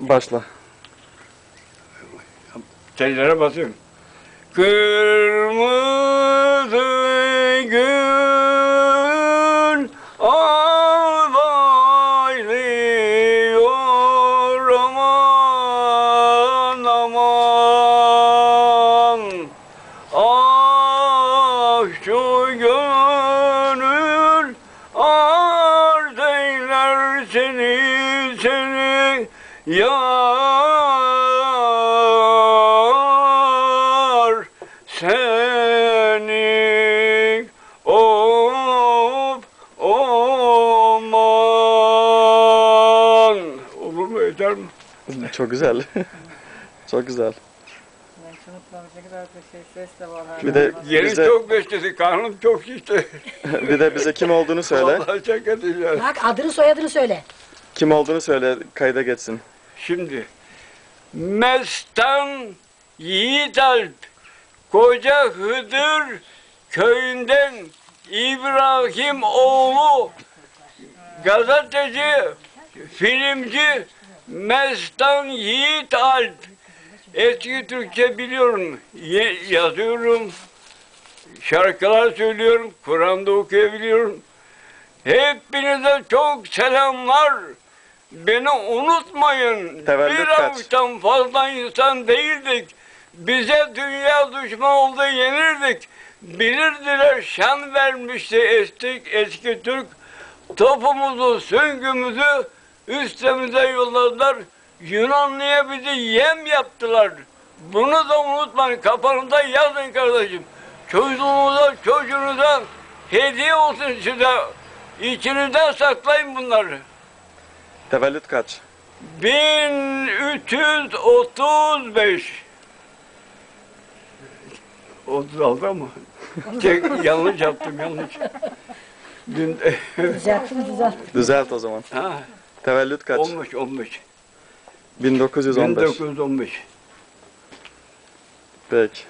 Başla. Tellere basıyorum. Kırmızı gül ağlaylıyor aman aman Ah şu gönül eyler seni seni yar seni of aman olur mu eder mi? Çok güzel. Çok güzel. Bir şey ses de var. Bir de Yeri bize, çok besledi, karnım çok şişti. bir de bize kim olduğunu söyle. Vallahi çok edeceğiz. Bak adını soyadını söyle. Kim olduğunu söyle kayda geçsin. Şimdi Mestan Yiğit Alp Koca Hıdır köyünden İbrahim oğlu gazeteci, filmci Mestan Yiğit Alp eski Türkçe biliyorum, yazıyorum, şarkılar söylüyorum, Kur'an'da okuyabiliyorum. Hepinize çok selamlar. Beni unutmayın. Tevellüt bir avuçtan fazla insan değildik. Bize dünya düşman oldu yenirdik. Bilirdiler şan vermişti eski, eski Türk. Topumuzu, süngümüzü üstümüze yolladılar. Yunanlı'ya bizi yem yaptılar. Bunu da unutmayın. Kafanızda yazın kardeşim. Çocuğunuza, çocuğunuza hediye olsun size. İçinizden saklayın bunları. Tevellüt kaç? 1335 36 ama Tek, yanlış yaptım yanlış. Dün, Düzelttim düzelt. Düzelt o zaman. ha, Tevellüt kaç? olmuş olmuş. 1915. 1915. Peki.